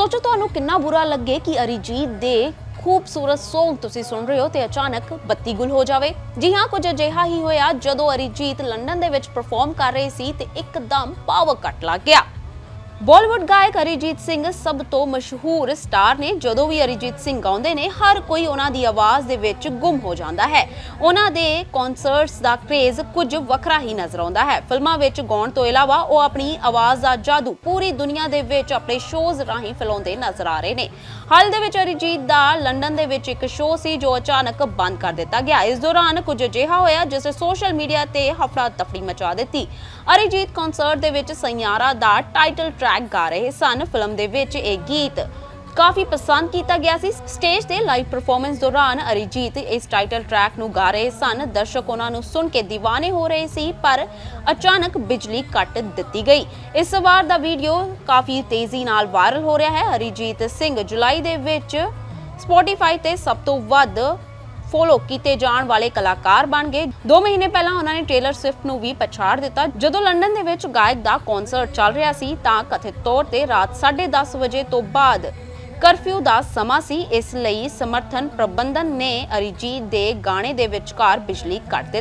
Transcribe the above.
ਸੋਚੋ ਤੁਹਾਨੂੰ ਕਿੰਨਾ ਬੁਰਾ ਲੱਗੇ ਕਿ ਅਰੀਜੀਤ ਦੇ ਖੂਬਸੂਰਤ Song ਤੁਸੀਂ ਸੁਣ ਰਹੇ ਹੋ ਤੇ ਅਚਾਨਕ ਬੱਤੀ ਗੁਲ ਹੋ ਜਾਵੇ। ਜੀ ਹਾਂ, ਕੁਝ ਅਜਿਹਾ ਹੀ ਹੋਇਆ ਜਦੋਂ ਅਰੀਜੀਤ ਲੰਡਨ ਦੇ ਵਿੱਚ ਪਰਫਾਰਮ ਕਰ ਰਹੇ ਸੀ ਤੇ ਇੱਕਦਮ ਪਾਵਰ ਕੱਟ ਲੱਗ ਗਿਆ। ਬਾਲੀਵੁੱਡ ਗਾਇਕ ਅਰੀਜੀਤ ਸਿੰਘ ਸਭ ਤੋਂ ਮਸ਼ਹੂਰ ਸਟਾਰ ਨੇ, ਜਦੋਂ ਵੀ ਅਰੀਜੀਤ ਸਿੰਘ ਗਾਉਂਦੇ ਨੇ, ਹਰ ਕੋਈ ਉਹਨਾਂ ਦੀ ਆਵਾਜ਼ ਦੇ ਵਿੱਚ ਗੁੰਮ ਹੋ ਜਾਂਦਾ ਹੈ। ਉਹਨਾਂ ਦੇ ਕਨਸਰਟਸ ਦਾ ਕ੍ਰੇਜ਼ ਕੁਝ ਵੱਖਰਾ ਹੀ ਨਜ਼ਰ ਆਉਂਦਾ ਹੈ। ਫਿਲਮਾਂ ਵਿੱਚ ਗਾਉਣ ਤੋਂ ਇਲਾਵਾ ਉਹ ਆਪਣੀ ਆਵਾਜ਼ ਦਾ ਜਾਦੂ ਪੂਰੀ ਦੁਨੀਆ ਦੇ ਵਿੱਚ ਆਪਣੇ ਸ਼ੋਜ਼ ਰਾਹੀਂ ਫੈਲਾਉਂਦੇ ਨਜ਼ਰ ਆ ਰਹੇ ਨੇ। ਹਾਲ ਦੇ ਵਿੱਚ ਅਰੀਜੀਤ ਦਾ ਲੰਡਨ ਦੇ ਵਿੱਚ ਇੱਕ ਸ਼ੋਅ ਸੀ, ਜੋ ਅਚਾਨਕ ਬੰਦ ਕਰ ਦਿੱਤਾ ਗਿਆ। ਇਸ ਦੌਰਾਨ ਕੁਝ ਅਜਿਹਾ ਹੋਇਆ, ਜਿਸ ਨੇ ਸੋਸ਼ਲ ਮੀਡੀਆ ਤੇ ਹਫੜਾ ਤਫੜੀ ਮਚਾ ਦਿੱਤੀ। ਅਰੀਜੀਤ ਕਨਸਰਟ ਦੇ ਵਿੱਚ ਸੈਯਾਰਾ ਦਾ ਟਾਈਟਲ ਟਰੈਕ ਗਾ ਰਹੇ ਸਨ ਫਿਲਮ ਦੇ ਵਿੱਚ ਇਹ ਗੀਤ। ਕਾਫੀ ਪਸੰਦ ਕੀਤਾ ਗਿਆ ਸੀ। ਸਟੇਜ ਤੇ ਲਾਈਵ ਪਰਫਾਰਮੈਂਸ ਦੌਰਾਨ ਅਰੀਜੀਤ ਇਸ ਟਾਈਟਲ ਟਰੈਕ ਨੂੰ ਗਾ ਰਹੇ ਸਨ। ਦਰਸ਼ਕ ਉਹਨਾਂ ਨੂੰ ਸੁਣ ਕੇ ਦੀਵਾਨੇ ਹੋ ਰਹੇ ਸੀ, ਪਰ ਅਚਾਨਕ ਬਿਜਲੀ ਕੱਟ ਦਿੱਤੀ ਗਈ। ਇਸ ਵਾਰ ਦਾ ਵੀਡੀਓ ਕਾਫੀ ਤੇਜ਼ੀ ਨਾਲ ਵਾਇਰਲ ਹੋ ਰਿਹਾ ਹੈ। ਅਰੀਜੀਤ ਸਿੰਘ ਜੁਲਾਈ ਦੇ ਵਿੱਚ ਸਪੋਟੀਫਾਈ ਤੇ ਸਭ ਤੋਂ ਵੱਧ ਫੋਲੋ ਕੀਤੇ ਜਾਣ ਵਾਲੇ ਕਲਾਕਾਰ ਬਣ ਗਏ। 2 ਮਹੀਨੇ ਪਹਿਲਾਂ ਉਹਨਾਂ ਨੇ ਟੇਲਰ ਸਵਿਫਟ ਨੂੰ ਵੀ ਪਛਾੜ ਦਿੱਤਾ। ਜਦੋਂ ਲੰਡਨ ਦੇ ਵਿੱਚ ਗਾਇਕ ਦਾ ਕਨਸਰਟ ਚੱਲ ਰਿਹਾ ਸੀ, ਤਾਂ ਕਥਿਤ ਤੌਰ ਤੇ ਰਾਤ 10:30 ਵਜੇ ਤੋਂ ਬਾਅਦ ਕਰਫਿਊ ਦਾ ਸਮਾਂ ਸੀ। ਇਸ ਲਈ ਸਮਰਥਨ ਪ੍ਰਬੰਧਨ ਨੇ ਅਰੀਜੀਤ ਦੇ ਗਾਣੇ ਦੇ ਵਿਚਕਾਰ ਬਿਜਲੀ ਕੱਟ ਦਿੱਤੀ।